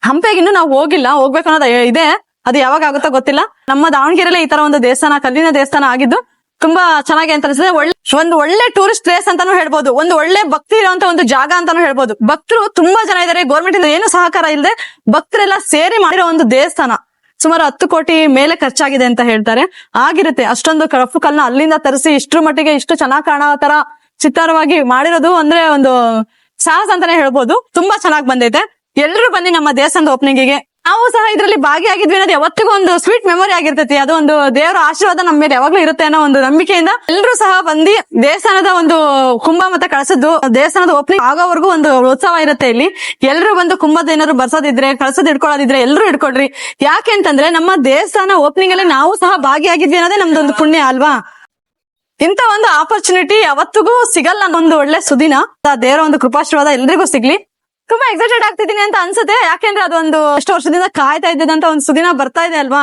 ಹಂಪೆಗೆ ಇನ್ನು ನಾವು ಹೋಗಿಲ್ಲ, ಹೋಗ್ಬೇಕು ಅನ್ನೋದು ಇದೆ. ಅದು ಯಾವಾಗ ಆಗುತ್ತೋ ಗೊತ್ತಿಲ್ಲ. ನಮ್ಮ ದಾವಣಗೆರೆಲ್ಲೇ ಈ ತರ ಒಂದು ದೇವಸ್ಥಾನ, ಕಲ್ಲಿನ ದೇವಸ್ಥಾನ ಆಗಿದ್ದು ತುಂಬಾ ಚೆನ್ನಾಗಿ ಅಂತ ಅನ್ಸುತ್ತೆ. ಒಳ್ಳೆ ಒಂದು ಒಳ್ಳೆ ಟೂರಿಸ್ಟ್ ಪ್ಲೇಸ್ ಅಂತಾನು ಹೇಳ್ಬೋದು. ಒಂದು ಒಳ್ಳೆ ಭಕ್ತಿ ಇರುವಂತ ಒಂದು ಜಾಗ ಅಂತಾನು ಹೇಳ್ಬೋದು. ಭಕ್ತರು ತುಂಬಾ ಜನ ಇದಾರೆ. ಗೌರ್ಮೆಂಟ್ ಇಂದ ಏನು ಸಹಕಾರ ಇಲ್ಲದೆ ಭಕ್ತರೆಲ್ಲ ಸೇರಿ ಮಾಡಿರೋ ಒಂದು ದೇವಸ್ಥಾನ. ಸುಮಾರು ಹತ್ತು ಕೋಟಿ ಮೇಲೆ ಖರ್ಚಾಗಿದೆ ಅಂತ ಹೇಳ್ತಾರೆ. ಆಗಿರುತ್ತೆ. ಅಷ್ಟೊಂದು ಕಪ್ಪು ಕಲ್ನ ಅಲ್ಲಿಂದ ತರಿಸಿ ಇಷ್ಟ್ರ ಮಟ್ಟಿಗೆ ಇಷ್ಟು ಚೆನ್ನಾಗಿ ಕಾಣೋ ತರ ಚಿತ್ತಾರವಾಗಿ ಮಾಡಿರೋದು ಅಂದ್ರೆ ಒಂದು ಸಾಹಸ ಅಂತಾನೆ ಹೇಳ್ಬೋದು. ತುಂಬಾ ಚೆನ್ನಾಗಿ ಬಂದೈತೆ. ಎಲ್ರು ಬಂದಿ ನಮ್ಮ ದೇವಸ್ಥಾನದ ಓಪನಿಂಗಿಗೆ ನಾವು ಸಹ ಇದ್ರಲ್ಲಿ ಭಾಗಿಯಾಗಿದ್ವಿ ಅನ್ನೋದು ಯಾವತ್ತಿಗೂ ಒಂದು ಸ್ವೀಟ್ ಮೆಮೊರಿ ಆಗಿರ್ತೈತಿ. ಅದು ಒಂದು ದೇವರ ಆಶೀರ್ವಾದ ನಮ್ಮ ಮೇಲೆ ಯಾವಾಗ್ಲೂ ಇರುತ್ತೆ ಅನ್ನೋ ಒಂದು ನಂಬಿಕೆಯಿಂದ ಎಲ್ಲರೂ ಸಹ ಬಂದಿ ದೇವಸ್ಥಾನದ ಒಂದು ಕುಂಭ ಮತ್ತೆ ಕಳಸದ್ದು. ದೇವಸ್ಥಾನದ ಓಪನಿಂಗ್ ಆಗೋವರೆಗೂ ಒಂದು ಉತ್ಸವ ಇರುತ್ತೆ ಇಲ್ಲಿ. ಎಲ್ಲರೂ ಬಂದು ಕುಂಭದ ಏನಾದ್ರು ಬರ್ಸೋದಿದ್ರೆ, ಕಳಸದ್ ಇಡ್ಕೊಳ್ಳೋದಿದ್ರೆ ಎಲ್ಲರೂ ಇಟ್ಕೊಳ್ರಿ ಯಾಕೆ ಅಂತಂದ್ರೆ ನಮ್ಮ ದೇವಸ್ಥಾನ ಓಪನಿಂಗ್ ಅಲ್ಲಿ ನಾವು ಸಹ ಭಾಗಿಯಾಗಿದ್ವಿ ಅನ್ನೋದೇ ನಮ್ದೊಂದು ಪುಣ್ಯ ಅಲ್ವಾ? ಇಂತ ಒಂದು ಆಪರ್ಚುನಿಟಿ ಯಾವತ್ತಿಗೂ ಸಿಗಲ್ಲ ಒಂದು ಒಳ್ಳೆ ಸುದಿನ. ದೇವರ ಒಂದು ಕೃಪಾಶೀರ್ವಾದ ಎಲ್ರಿಗೂ ಸಿಗ್ಲಿ. ತುಂಬಾ ಎಕ್ಸೈಟೆಡ್ ಆಗ್ತಿದ್ದೀನಿ ಅಂತ ಅನ್ಸುತ್ತೆ. ಯಾಕೆಂದ್ರೆ ಅದೊಂದು ಎಷ್ಟು ವರ್ಷದಿಂದ ಕಾಯ್ತಾ ಇದ್ದಂತ ಒಂದು ಸುದಿನ ಬರ್ತಾ ಇದೆ ಅಲ್ವಾ?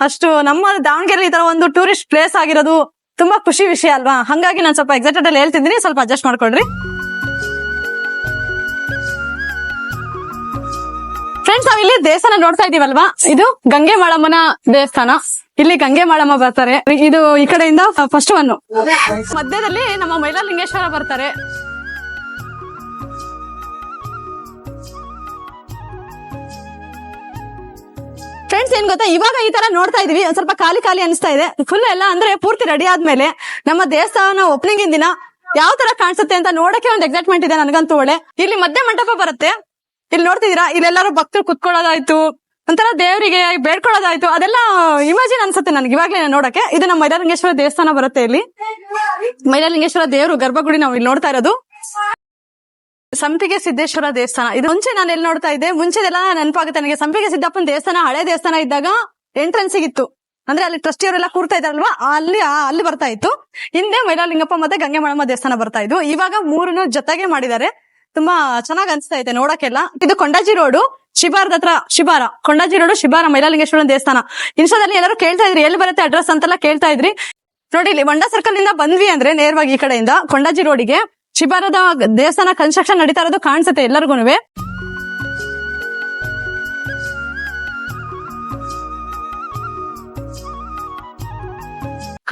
ಅಷ್ಟು ನಮ್ಮ ದಾವಣಗೆರೆ ಈ ತರ ಒಂದು ಟೂರಿಸ್ಟ್ ಪ್ಲೇಸ್ ಆಗಿರೋದು ತುಂಬಾ ಖುಷಿ ವಿಷಯ ಅಲ್ವಾ? ಹಂಗಾಗಿ ನಾನು ಸ್ವಲ್ಪ ಎಕ್ಸೈಟೆಡ್ ಅಲ್ಲಿ ಹೇಳ್ತಿದ್ದೀನಿ. ಸ್ವಲ್ಪ ಅಡ್ಜಸ್ಟ್ ಮಾಡ್ಕೊಳ್ರಿ. ಫ್ರೆಂಡ್ಸ್ ನಾವ್ ಇಲ್ಲಿ ದೇವಸ್ಥಾನ ನೋಡ್ತಾ ಇದೀವಲ್ವಾ? ಇದು ಗಂಗೆ ಮಾಳಮ್ಮನ ದೇವಸ್ಥಾನ. ಇಲ್ಲಿ ಗಂಗೆ ಮಾಳಮ್ಮ ಬರ್ತಾರೆ. ಇದು ಈ ಕಡೆಯಿಂದ ಫಸ್ಟ್ ಒನ್ ಮಧ್ಯದಲ್ಲಿ ನಮ್ಮ ಮೈಲಾಲಿಂಗೇಶ್ವರ ಬರ್ತಾರೆ. ಫ್ರೆಂಡ್ಸ್ ಏನ್ ಗೊತ್ತಾ? ಇವಾಗ ಈ ತರ ನೋಡ್ತಾ ಇದೀವಿ. ಒಂದ್ ಸ್ವಲ್ಪ ಖಾಲಿ ಖಾಲಿ ಅನಿಸ್ತಾ ಇದೆ. ಫುಲ್ ಎಲ್ಲ ಅಂದ್ರೆ ಪೂರ್ತಿ ರೆಡಿ ಆದ್ಮೇಲೆ ನಮ್ಮ ದೇವಸ್ಥಾನ ಓಪನಿಂಗ್ ದಿನ ಯಾವ ತರ ಕಾಣಿಸುತ್ತೆ ಅಂತ ನೋಡಕ್ಕೆ ಒಂದು ಎಕ್ಸೈಟ್ಮೆಂಟ್ ಇದೆ ನನಗಂತೂ ಒಳ್ಳೆ. ಇಲ್ಲಿ ಮಧ್ಯ ಮಂಟಪ ಬರುತ್ತೆ. ಇಲ್ಲಿ ನೋಡ್ತಿದೀರಾ ಇಲ್ಲೆಲ್ಲಾರು ಭಕ್ತರು ಕುತ್ಕೊಳ್ಳೋದಾಯ್ತು. ಒಂಥರ ದೇವರಿಗೆ ಬೇಡ್ಕೊಳ್ಳೋದಾಯ್ತು. ಅದೆಲ್ಲ ಇಮ್ಯಾಜಿನ್ ಅನ್ಸುತ್ತೆ ನನ್ಗೆ. ಇವಾಗ್ಲೇ ನೋಡಕ್ಕೆ ಇದು ನಮ್ಮ ಮೈಲಾಲಿಂಗೇಶ್ವರ ದೇವಸ್ಥಾನ ಬರುತ್ತೆ ಇಲ್ಲಿ. ಮೈಲಾಲಿಂಗೇಶ್ವರ ದೇವರು ಗರ್ಭಗುಡಿ ನಾವು ಇಲ್ಲಿ ನೋಡ್ತಾ ಇರೋದು. ಸಂಪಿಗೆ ಸಿದ್ದೇಶ್ವರ ದೇವಸ್ಥಾನ. ಇದು ಮುಂಚೆ ನಾನು ಎಲ್ಲಿ ನೋಡ್ತಾ ಇದ್ದೆ? ಮುಂಚೆದೆಲ್ಲ ನೆನಪಾಗುತ್ತೆ ನನಗೆ. ಸಂಪಿಗೆ ಸಿದ್ದಪ್ಪನ ದೇವಸ್ಥಾನ ಹಳೆ ದೇವಸ್ಥಾನ ಇದ್ದಾಗ ಎಂಟ್ರೆನ್ಸ್ ಇತ್ತು ಅಂದ್ರೆ ಅಲ್ಲಿ ಟ್ರಸ್ಟಿಯವರೆಲ್ಲ ಕೂರ್ತಾ ಇದಾರಲ್ವಾ ಅಲ್ಲಿ ಅಲ್ಲಿ ಬರ್ತಾ ಇತ್ತು. ಹಿಂದೆ ಮೈಲಾಲಿಂಗಪ್ಪ ಮತ್ತೆ ಗಂಗೆ ದೇವಸ್ಥಾನ ಬರ್ತಾ ಇದ್ವು. ಇವಾಗ ಮೂರನ್ನು ಜೊತೆಗೆ ಮಾಡಿದ್ದಾರೆ. ತುಂಬಾ ಚೆನ್ನಾಗ್ ಅನ್ಸ್ತಾ ಇದೆ ನೋಡಕ್ಕೆಲ್ಲ ಇದು ಕೊಂಡಾಜಿ ರೋಡು. ಶಿಬಾರದ ಹತ್ರ ಶಿಬಾರ. ಕೊಂಡಾಜಿ ರೋಡು, ಶಿಬಾರ, ಮೈಲಾಲಿಂಗೇಶ್ವರನ ದೇವಸ್ಥಾನ. ಇನ್ಸ್ಟಾದಲ್ಲಿ ಎಲ್ಲರೂ ಕೇಳ್ತಾ ಇದ್ರಿ, ಎಲ್ಲಿ ಬರುತ್ತೆ ಅಡ್ರೆಸ್ ಅಂತೆಲ್ಲ ಕೇಳ್ತಾ ಇದ್ರಿ. ನೋಡಿ, ಇಲ್ಲಿ ಮಂಡ ಸರ್ಕಲ್ ಇಂದ ಬಂದ್ವಿ ಅಂದ್ರೆ ನೇರವಾಗಿ ಈ ಕಡೆಯಿಂದ ಕೊಂಡಾಜಿ ರೋಡಿಗೆ. ಶಿಬಾರದ ದೇವಸ್ಥಾನ ಕನ್ಸ್ಟ್ರಕ್ಷನ್ ನಡೀತಾ ಇರೋದು ಕಾಣಿಸುತ್ತೆ ಎಲ್ಲರಿಗೂನುವೆ.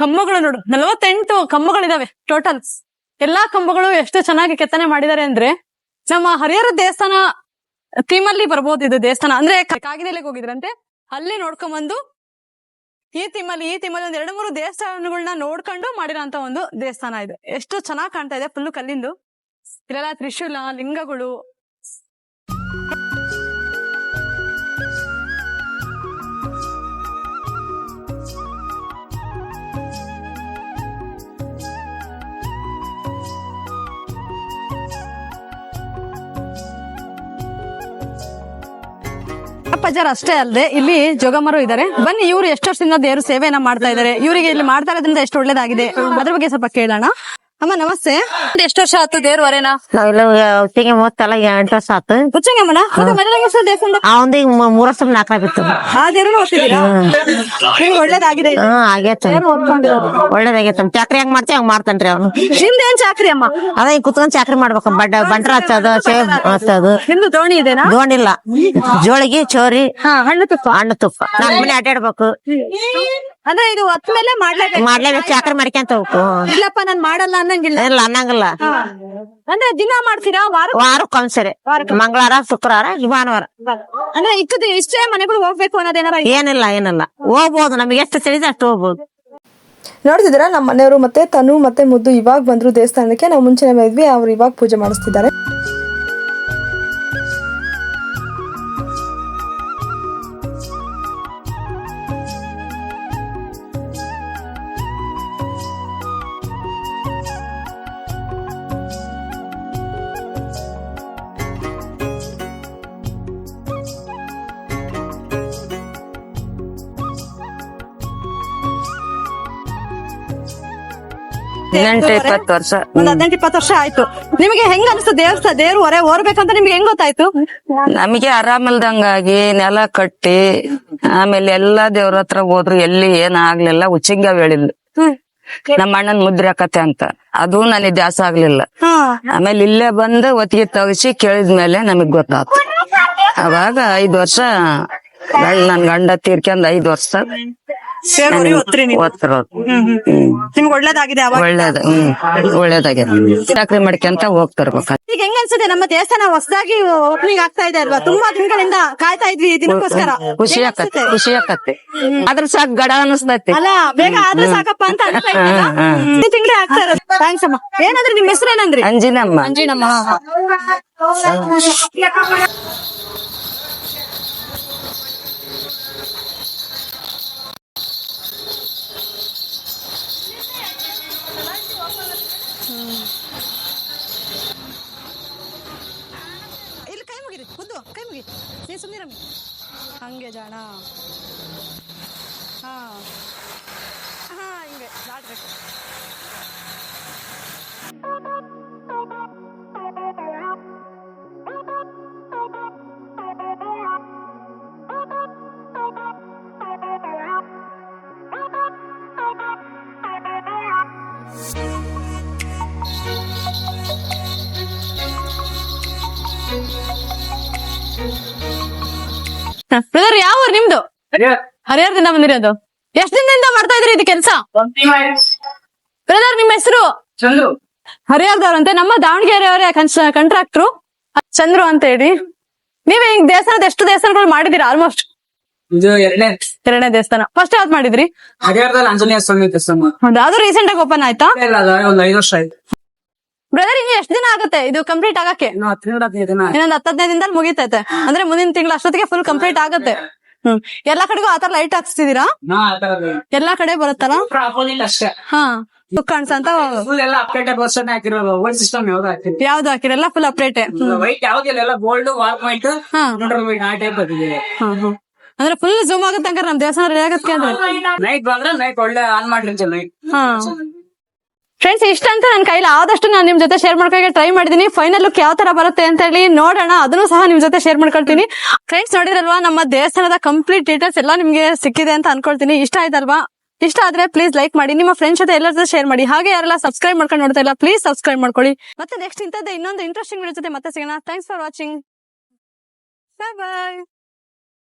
ಕಂಬಗಳು ನೋಡು, ನಲವತ್ತೆಂಟು ಕಂಬಗಳಿದಾವೆ ಟೋಟಲ್ ಎಲ್ಲಾ ಕಂಬಗಳು ಎಷ್ಟು ಚೆನ್ನಾಗಿ ಕೆತ್ತನೆ ಮಾಡಿದ್ದಾರೆ ಅಂದ್ರೆ ನಮ್ಮ ಹರಿಹರ ದೇವಸ್ಥಾನ ಥೀಮಲ್ಲಿ ಬರ್ಬೋದು ಇದು ದೇವಸ್ಥಾನ. ಅಂದ್ರೆ ಕಾಗಿನೆಲೆಗೆ ಹೋಗಿದ್ರಂತೆ. ಅಲ್ಲಿ ನೋಡ್ಕೊಂಬಂದು ಈ ತಿಮ್ಮಲ್ಲಿ ಈ ತಿಮ್ಮಲ್ಲಿ ಒಂದ್ ಎರಡು ಮೂರು ದೇವಸ್ಥಾನಗಳನ್ನ ನೋಡ್ಕೊಂಡು ಮಾಡಿರೋಂತ ಒಂದು ದೇವಸ್ಥಾನ ಇದೆ. ಎಷ್ಟು ಚೆನ್ನಾಗಿ ಕಾಣ್ತಾ ಇದೆ ಫುಲ್ ಕಲ್ಲಿಂದು. ಇಲ್ಲೆಲ್ಲ ತ್ರಿಶೂಲ, ಲಿಂಗಗಳು ಅಪ್ಪಜ್ಜಾರ್ ಅಷ್ಟೇ ಅಲ್ಲದೆ ಇಲ್ಲಿ ಜೋಗಮ್ಮರು ಇದ್ದಾರೆ. ಬನ್ನಿ, ಇವರು ಎಷ್ಟು ವರ್ಷದಿಂದ ದೇವರು ಸೇವೆಯನ್ನ ಮಾಡ್ತಾ ಇದ್ದಾರೆ. ಇವರಿಗೆ ಇಲ್ಲಿ ಮಾಡ್ತಾ ಇರೋದ್ರಿಂದ ಎಷ್ಟು ಒಳ್ಳೇದಾಗಿದೆ? ಅದ್ರ ಬಗ್ಗೆ ಸ್ವಲ್ಪ ಕೇಳೋಣ. ಅಮ್ಮ ನಮಸ್ತೆ. ಎಷ್ಟು ವರ್ಷ ಆತು ದೇವ್ರ ವರೇನ? ನಾವೆಲ್ಲ ಮೂವತ್ತಲ್ಲ ಎಂಟು ವರ್ಷ ಆತು. ದೇವಸ್ಥಾನ ಅವಂದು ಈಗ ಮೂರ್ ವರ್ಷ ನಾಲ್ಕರ ಬಿತ್ತು. ಆ ದೇವ್ರನ್ನ ಓದ್ತಿದ್ದೀರಾ? ನಿಮ್ಗೆ ಒಳ್ಳೇದಾಗಿದೆ ಹಾ ಹ್ಮ್ ಆಗೇತ. ಒಳ್ಳೇದಾಗೈತ. ಚಾಕ್ರಿ ಹೆಂಗ್ ಮಾಡ್ತೇವೆ ಹಂಗ್ ಮಾಡ್ತಾನ್ರಿ ಅವನು. ಏನ್ ಚಾಕ್ರಿ ಅಮ್ಮ? ಅದ ಈಗ ಕುತ್ಕೊಂಡ್ ಚಾಕ್ರಿ ಮಾಡ್ಬೇಕ. ಬಡ್ಡ ಬಂಟ್ರ ಹಚ್ಚೋದು ಹಚ್ಚೋದು. ನಿಮ್ದು ದೋಣಿ ಇದೆನಾ? ದೋಣಿಲ್ಲ ಜೋಳಿಗೆ ಚೋರಿ. ಹಾ ಹಣ್ಣು ತುಪ್ಪ. ಹಣ್ಣು ತುಪ್ಪ. ನಾಲ್ಕು ಮನೆ ಅಡ್ಡಾಡ್ಬೇಕು. ಅಂದ್ರೆ ಇದು ಹೊತ್ತ ಮೇಲೆ ಮಾಡ್ಲೇಬೇಕು. ಮಾಡ್ಲೇಬೇಕು ಚಾಕರ್ ಮಾಡ್ಕೊಂತ ಹೋಗ್ಬೇಕು. ಇಲ್ಲಪ್ಪ ನಾನು ಮಾಡಲ್ಲ ಅನ್ನಂಗಿಲ್ಲ. ಇಲ್ಲ ಅನ್ನಂಗಿಲ್ಲ. ಅಂದ್ರೆ ದಿನ ಮಾಡ್ತೀರಾ ವಾರ ವಾರಕ್ಕೆ. ಒಂದ್ಸರಿ ಮಂಗಳವಾರ ಶುಕ್ರವಾರ ಭಾನುವಾರ. ಅಂದ್ರೆ ಇಕ್ಕದ ಇಷ್ಟೇ ಮನೆಗಳು ಹೋಗ್ಬೇಕು ಅನ್ನೋದೇನಾರ ಏನಿಲ್ಲ ಏನಿಲ್ಲ. ಹೋಗ್ಬೋದು ನಮಗೆ ಎಷ್ಟು ತಿಳಿದ ಅಷ್ಟು ಹೋಗ್ಬೋದು. ನೋಡ್ತಿದ್ದೀರಾ ನಮ್ಮ ಮನೆಯವರು ಮತ್ತೆ ತನು ಮತ್ತೆ ಮುದ್ದು ಇವಾಗ ಬಂದ್ರು ದೇವಸ್ಥಾನಕ್ಕೆ. ನಾವು ಮುಂಚೆನೆ ಬಂದ್ವಿ ಅವ್ರು ಇವಾಗ ಪೂಜೆ ಮಾಡಿಸ್ತಿದ್ದಾರೆ. ಎಂಟು ಇಪ್ಪತ್ತು ವರ್ಷ. ಒಂದ್ ಹದಿನೆಂಟು ಇಪ್ಪತ್ತು ವರ್ಷ ಆಯ್ತು. ನಿಮಗೆ ಹೆಂಗ ಅನಿಸ್ತು ದೇವಸ್ಥಾನ ದೇವ್ರು ಹೊರೆ ಓರ್ಬೇಕಂತ ನಿಮ್ಗೆ ಹೆಂಗ್ ಗೊತ್ತಾಯ್ತು? ನಮಗೆ ಆರಾಮಿಲ್ದಂಗಾಗಿ ನೆಲ ಕಟ್ಟಿ ಆಮೇಲೆ ಎಲ್ಲಾ ದೇವ್ರ ಹತ್ರ ಹೋದ್ರು ಎಲ್ಲಿ ಏನ್ ಆಗ್ಲಿಲ್ಲ ಉಚ್ಚಿಂಗ ಹೇಳಿದ್ಲು ನಮ್ಮ ಅಣ್ಣನ್ ಮುದ್ರೆ ಹಾಕತ್ತೆ ಅಂತ. ಅದು ನನಗೆ ದ್ಯಾಸ ಆಗ್ಲಿಲ್ಲ. ಆಮೇಲೆ ಇಲ್ಲೇ ಬಂದು ಒತ್ತಿಗೆ ತಗಸಿ ಕೇಳಿದ್ಮೇಲೆ ನಮಗ್ ಗೊತ್ತಾಯ್ತು ಅವಾಗ ಐದ್ ವರ್ಷ ನನ್ ಗಂಡ ತೀರ್ಕೊಂಡ್ ಐದ್ ವರ್ಷ. ಸೇರ್ಗುರಿ ಒತ್ರಿ ನೀವು. ನಿಮ್ಗೆ ಒಳ್ಳೇದಾಗಿದೆ ಅವಾಗ ಒಳ್ಳೇದ ಹ್ಮ್. ಒಳ್ಳೇದಾಗಿದೆ. ಚಾಕ್ರಿ ಮಾಡ್ಕೊಂತ ಹೋಗ್ತಿರ್ಬೇಕು. ಈಗ ಹೆಂಗ್ ಅನ್ಸುತ್ತೆ? ನಮ್ಮ ದೇವಸ್ಥಾನ ಹೊಸದಾಗಿ ಓಪನಿಂಗ್ ಆಗ್ತಾ ಇದೆ ಅಲ್ವಾ? ತುಂಬಾ ದಿನಗಳಿಂದ ಕಾಯ್ತಾ ಇದ್ವಿ ದಿನಕ್ಕೋಸ್ಕರ. ಖುಷಿ ಆಗತ್ತೆ ಖುಷಿ ಆಕತ್ತೆ. ಆದ್ರ ಸಾಕ್ ಗಡ ಅನಿಸ್ತೈತಿ. ಅಲ್ಲ ಬೇಗ ಆದ್ರೆ ಸಾಕಪ್ಪ ಅಂತ. ಈ ತಿಂಗಳೇ ಆಗ್ತಾ ಇರೋದು. ಥ್ಯಾಂಕ್ಸ್ ಅಮ್ಮ. ಏನಂದ್ರೆ ನಿಮ್ ಹೆಸರು ಏನಂದ್ರಿ ಅಂಜಿನಮ್ಮ ಅಂಜಿನಮ್ಮ ಹಂಗೆ ಜಾಣ ಹಾ ಹಾ ಹಿಂಗೆ ದಾಟ್ಬೇಕು ಹರಿಹರದಿಂದ ಬಂದಿರೋದು ಎಷ್ಟ್ ದಿನದಿಂದ ಮಾಡ್ತಾ ಇದ್ರಿ ಇದು ಕೆಲ್ಸ? ಬ್ರದರ್ ನಿಮ್ಮ ಹೆಸರು? ಹರಿಹರದವ್ರಂತೆ ನಮ್ಮ ದಾವಣಗೆರೆಯವರೇ ಕಂಟ್ರಾಕ್ಟ್ರು ಚಂದ್ರು ಅಂತ ಹೇಳಿ. ನೀವ್ ಈಗ ದೇವಸ್ಥಾನದ ಎಷ್ಟು ದೇವಸ್ಥಾನಗಳು ಮಾಡಿದಿರಿ ಆಲ್ಮೋಸ್ಟ್ ಇದು ಎರಡನೇ. ಎರಡನೇ ದೇವಸ್ಥಾನ. ಫಸ್ಟ್ ಯಾವ್ದು ಮಾಡಿದ್ರಿ? ಹರಿಹರದಲ್ಲಿ ಆಂಜನೇಯ ಸ್ವಾಮಿ ದೇವಸ್ಥಾನ. ಹೌದಾ? ಅದು ರೀಸೆಂಟ್ ಆಗಿ ಓಪನ್ ಆಯ್ತಾ? ಇಲ್ಲ ಒಂದ್ ಐದು ವರ್ಷ ಆಯ್ತು. ಬ್ರದರ್ ಇನ್ನು ಎಷ್ಟ್ ದಿನ ಆಗುತ್ತೆ? ಇದು ಕಂಪ್ಲೀಟ್ ಆಗಕ್ಕೆ? ಇನ್ನೊಂದು ಹತ್ತಿರ ಹದಿನೈದು ದಿನ ಆಯ್ತು. ಇನ್ನೊಂದ್ ಹತ್ತು ದಿನದಲ್ಲಿ ಮುಗಿತೈತೆ. ಅಂದ್ರೆ ಮುಂದಿನ ತಿಂಗಳು ಅಷ್ಟೊತ್ತಿಗೆ ಫುಲ್ ಕಂಪ್ಲೀಟ್ ಆಗುತ್ತೆ. ಹ್ಮ್. ಎಲ್ಲಾ ಕಡೆಗೂ ಆತರ ಲೈಟ್ ಹಾಕ್ಸ್ತಿದೀರಾ ಎಲ್ಲಾ ಕಡೆ ಬರುತ್ತಲ್ಲ? ಅಷ್ಟೇ. ಹಾ. ಫುಲ್ ಎಲ್ಲ ಅಪ್ಡೇಟ್ ವರ್ಷನ್ ಹಾಕಿರೋದು ಓಲ್ಡ್ ಸಿಸ್ಟಮ್ ಯಾವ್ದು ಹಾಕಿರಿ ಯಾವ್ದು ಫುಲ್ ಅಪ್ಡೇಟ್ ವೈಟ್ ಯಾವ್ದಿಲ್ಲ ಎಲ್ಲ ಗೋಲ್ಡ್ ವೈಟ್ ಹಾ. ನೋಡ್ರಿ ವೈಟ್ ಆ ಟೈಪ್ ಬಂದಿದೆ ಅಂದ್ರೆ ಫುಲ್ ಜೂಮ್ ಆಗುತ್ತೆ ನಮ್ ದೇವಸ್ಥಾನ ರೆಡಿ ಆಗತ್ತೆ ಅಂದ್ರೆ? ನೈಟ್ ಬಂದ್ರೆ ನೈಟ್ ಒಳ್ಳೆ ಆನ್ ಮಾಡ್ಲಿ ನೈಟ್ ಹಾ. ಫ್ರೆಂಡ್ಸ್ ಇಷ್ಟ ಅಂತ ನನ್ನ ಕೈಲಿ ಆದಷ್ಟು ನಾನು ನಿಮ್ ಜೊತೆ ಶೇರ್ ಮಾಡ್ಕೊಳ್ಳೋಕೆ ಟ್ರೈ ಮಾಡಿದೀನಿ. ಫೈನಲ್ ಲುಕ್ ಯಾವ ತರ ಬರುತ್ತೆ ಅಂತ ಹೇಳಿ ನೋಡೋಣ. ಅದನ್ನು ಸಹ ನಿಮ್ ಜೊತೆ ಶೇರ್ ಮಾಡ್ಕೊಳ್ತೀನಿ. ಫ್ರೆಂಡ್ಸ್ ನೋಡಿದ್ರಲ್ವಾ, ನಮ್ಮ ದೇವಸ್ಥಾನದ ಕಂಪ್ಲೀಟ್ ಡೀಟೇಲ್ಸ್ ಎಲ್ಲ ನಿಮ್ಗೆ ಸಿಕ್ಕಿದೆ ಅಂತ ಅನ್ಕೊಳ್ತೀನಿ. ಇಷ್ಟ ಆಯ್ತಲ್ವಾ? ಇಷ್ಟ ಆದ್ರೆ ಪ್ಲೀಸ್ ಲೈಕ್ ಮಾಡಿ. ನಿಮ್ಮ ಫ್ರೆಂಡ್ಸ್ ಜೊತೆ ಎಲ್ಲರ ಜೊತೆ ಶೇರ್ ಮಾಡಿ. ಹಾಗೆ ಯಾರೆಲ್ಲ ಸಬ್ಸ್ಕ್ರೈಬ್ ಮಾಡ್ಕೊಂಡು ನೋಡ್ತಾ ಇಲ್ಲ ಪ್ಲೀಸ್ ಸಬ್ಸ್ಕ್ರೈಬ್ ಮಾಡ್ಕೊಳ್ಳಿ. ಮತ್ತೆ ನೆಕ್ಸ್ಟ್ ಇಂಥದ್ದೇ ಇನ್ನೊಂದು ಇಂಟ್ರೆಸ್ಟಿಂಗ್ ಜೊತೆ ಮತ್ತೆ ಸಿಗೋಣ. Thanks for watching bye